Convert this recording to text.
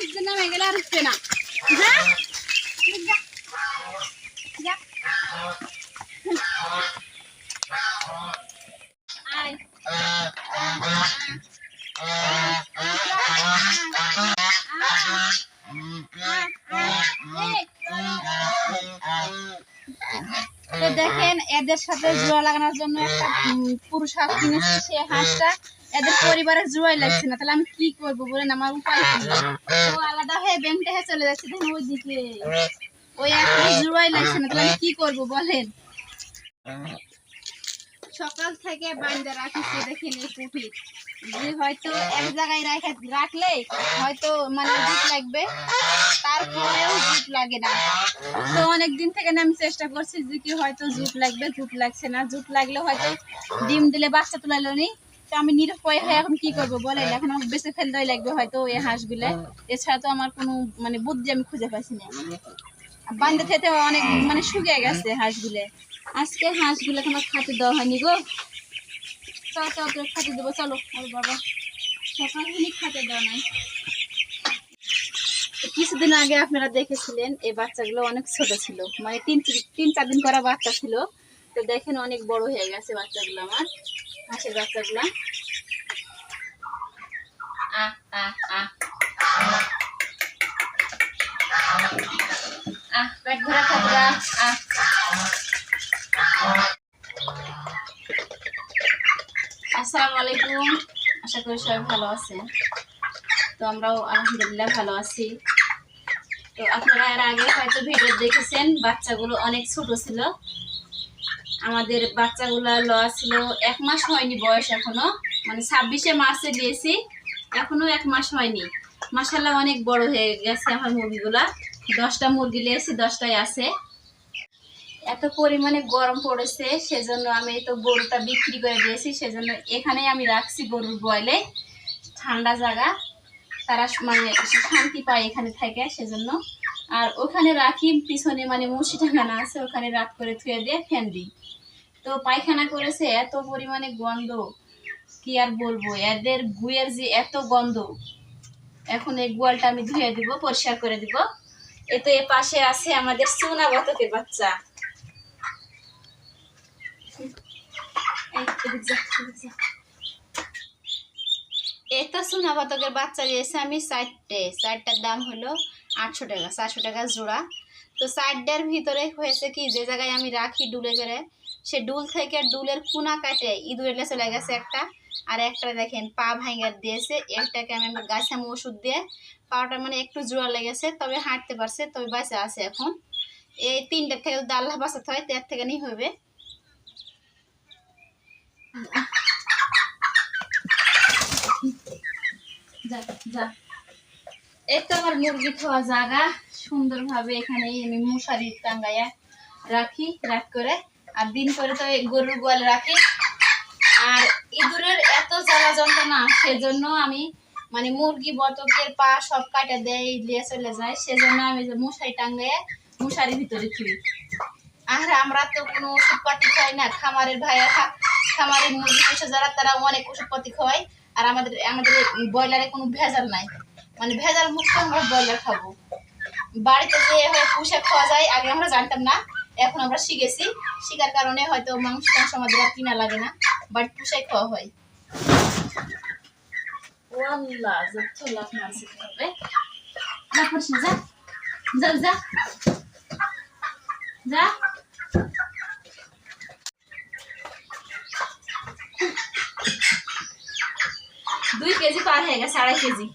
নিচে নেমে গেলে আর উঠবে না তো দেখেন এদের সাথে জোড়া লাগানোর জন্য একটা পুরুষ হাঁস কিনেছি সে হাঁসটা এদের পরিবারে জোড়াই লাগছে না। তাহলে আমি কি করব বলেন? আমার উপায় কি? তো আলাদা হয়ে ব্যাংকটা হয়ে চলে যাচ্ছে দেখেন ওই দিকে ওই একটা জোড়াই লাগছে না। তাহলে আমি কি করব বলেন? সকাল থেকে বান্ধা রাখিছে দেখেন এই পুঁটি যে হয়তো এক জায়গায় রাখা রাখলে হয়তো মানে জুট লাগবে। তারপরেও জুট লাগে না। তো অনেক দিন থেকে আমি চেষ্টা করছি যে কি হয়তো জুট লাগবে জুট লাগছে না। জুট লাগলে হয়তো ডিম দিলে বাচ্চা তোলালো নি। তো আমি নিরুপায় হয়ে এখন কি করব? বলেন এখন আমাকে বেঁচে ফেলতেই লাগবে হয়তো এই হাঁসগুলো। এছাড়া তো আমার কোনো মানে বুদ্ধি আমি খুঁজে পাচ্ছি না। বান্ধে খেতে অনেক মানে শুকিয়ে গেছে হাঁসগুলো। আজকে হাঁসগুলো আমার খাতে দেওয়া হয়নি গো। চল চল তোর খাতে দেবো চলো। আর বাবা সকাল খাতে দেওয়া নাই। কিছুদিন আগে আপনারা দেখেছিলেন এই বাচ্চাগুলো অনেক ছোট ছিল। মানে তিন তিন চার দিন করা বাচ্চা ছিল। তো দেখেন অনেক বড় হয়ে গেছে বাচ্চাগুলো আমার হাঁসের বাচ্চাগুলো। পেট ভরা খাবরা আহ। আসসালামু আলাইকুম, আশা করি সবাই ভালো আছেন। তো আমরাও আলহামদুলিল্লাহ ভালো আছি। তো আপনারা এর আগে হয়তো ভিডিও দেখেছেন, বাচ্চাগুলো অনেক ছোট ছিল। আমাদের বাচ্চাগুলো লওয়া ছিল, এক মাস হয়নি বয়স এখনও। মানে ছাব্বিশে মাসে দিয়েছি, এখনও এক মাস হয়নি। মাসাল্লাহ অনেক বড় হয়ে গেছে আমার মুরগিগুলা। দশটা মুরগি লিয়েছি দশটাই আছে। এত পরিমাণে গরম পড়েছে, সেজন্য আমি তো গরুটা বিক্রি করে দিয়েছি, সেজন্য এখানেই আমি রাখছি গরুর বয়লে। ঠান্ডা জায়গা, তারা মানে শান্তি পায় এখানে থাকে, সেজন্য আর ওখানে রাখি পিছনে মানে মুসি টাঙানো আছে ওখানে রাখ করে থুয়ে দিয়ে ফ্যান দিই। তো পায়খানা করেছে এত পরিমাণে গন্ধ কি আর বলব? এদের গুয়ের যে এত গন্ধ এখন এই গোয়ালটা আমি ধুয়ে দিব পরিষ্কার করে দিব। এ তো এ পাশে আছে আমাদের সোনা বতকের বাচ্চা। এই, যা। সোনা বতকের বাচ্চা দিয়েছে আমি চারটে। চারটার দাম হলো আটশো টাকা, চারশো টাকা জোড়া। তো চারটার ভিতরে হয়েছে কি, যে জায়গায় আমি রাখি ডুলে করে, সে ডুল থেকে ডুলের কুনা কাটে, ইঁদুরের চলে গেছে একটা। আর একটা দেখেন, পা ভাঙার দিয়েছে একটাকে আমি গাছে ওষুধ দিয়ে পাটা মানে একটু জোড়া লেগেছে, তবে হাঁটতে পারছে, তবে বাঁচে আছে এখন। এই তিনটার থেকে যদি আল্লাহ বাঁচাতে হয়, তার থেকে নিয়ে হবে যা যা এই আমার মুরগি খাওয়া জায়গা। সুন্দরভাবে এখানে আমি মশারি টাঙ্গাইয়া রাখি, রাখ করে। আর দিন করে তো গরুর গোয়ালে রাখি। আর ইঁদুরের এত জ্বালা যন্ত্রণা, সেজন্য আমি মানে মুরগি, বতকের পা সব কাটা দেয় দিয়ে চলে যায়। সেজন্য আমি যে মশারি টাঙ্গাইয়া মশারির ভিতরে থুই। আর আমরা তো কোনো ওষুধপাতি খাই না। খামারের ভাইয়া খামারের মুরগি পোষে যারা, তারা অনেক ওষুধপাতি খাওয়ায়। আর আমাদের আমাদের ব্রয়লারে কোনো ভেজাল নাই। মানে ভেজাল মুক্ত আমরা ব্রয়লার খাব। বাড়িতে যে পুষে খাওয়া যায়, আগে আমরা জানতাম না, এখন আমরা শিখেছি। শিখার কারণে হয়তো মাংস টাংস আমাদের আর কিনা লাগে না বাড়িতে পুষে খাওয়া হয়। হবে যা যা। যা। দুই কেজি পার হয়ে গেছে আড়াই কেজি।